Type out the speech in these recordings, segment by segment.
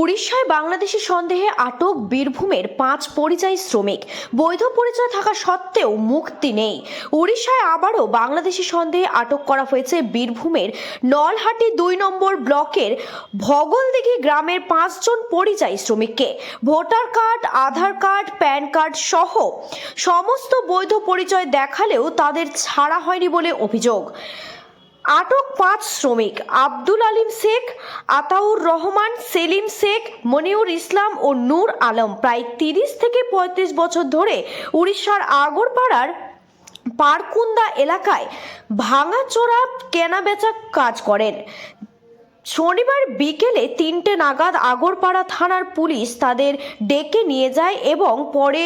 উড়িষ্যায় বাংলাদেশি সন্দেহে আটক বীরভূমের পাঁচ পরিযায়ী শ্রমিক। বৈধ পরিচয় থাকা সত্ত্বেও মুক্তি নেই। উড়িষ্যায় আবারও বাংলাদেশি সন্দেহে আটক করা হয়েছে বীরভূমের নলহাটি দুই নম্বর ব্লকের ভগলদিঘি গ্রামের পাঁচজন পরিযায়ী শ্রমিককে। Voter card, Aadhaar card, PAN card সহ সমস্ত বৈধ পরিচয় দেখালেও তাদের ছাড়া হয়নি বলে অভিযোগ। আটক পাঁচ শ্রমিক, আব্দুল আলিম শেখ, আতাউর রহমান, সেলিম শেখ, মনিউর ইসলাম ও নূর আলম। প্রায় তিরিশ থেকে পঁয়ত্রিশ বছর ধরে উড়িষ্যার আগরপাড়ার পারকুন্দা এলাকায় ভাঙাচোরা কেনাবেচা কাজ করেন। শনিবার বিকেলে তিনটে নাগাদ আগরপাড়া থানার পুলিশ তাদের ডেকে নিয়ে যায় এবং পরে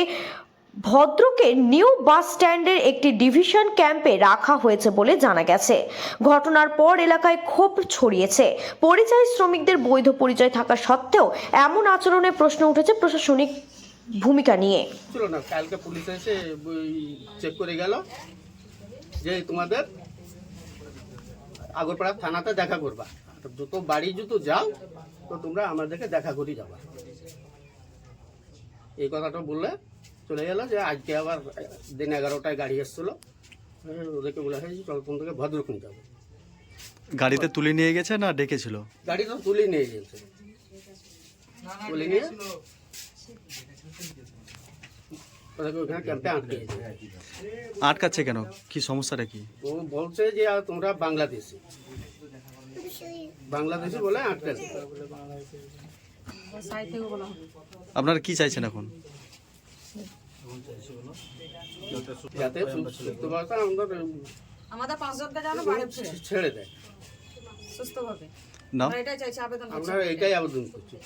ভদ্রকে নিউ বাস স্ট্যান্ডের একটি ডিভিশন ক্যাম্পে রাখা হয়েছে বলে জানা গেছে। ঘটনার পর এলাকায় ক্ষোভ ছড়িয়েছে। পরিযায়ী শ্রমিকদের বৈধ পরিচয় থাকা সত্ত্বেও এমন আচরণে প্রশ্ন উঠেছে প্রশাসনিক ভূমিকা নিয়ে। কালকে পুলিশ এসে চেক করে গেল যে তোমাদের আগরপাড়া থানাতে দেখা করবা। যত বাড়ি যত যাও, তো তোমরা আমাদেরকে দেখা করে যাবা। এই কথাটা বললে চলে গেল যে আজকে আবার দিন এগারোটায় গাড়ি এসেছিল। ওদেরকে বলে হয়েছে চল তোমাদেরকে ভদ্রক নিয়ে যাব। গাড়িতে তুলে নিয়ে গেছে না ডেকেছিল? গাড়ি তো তুলে নিয়ে গেছে। তুলে নিয়ে ওদেরকে ওখানে আটকে আটকাচ্ছে কেন? কি সমস্যাটা কি? ও বলছে যে তোমরা বাংলাদেশি। বাংলাদেশি বলে আটকাছে আপনারা কি চাইছেন এখন? যাতে সুস্থ ভাষা আমাদের আমাদের পাঁচজনকে যেন বাড়ি ছেড়ে দেয়। সুস্থভাবে। এটাই চাইছি আবেদন করছি। আমরা এটাই আবেদন করছি।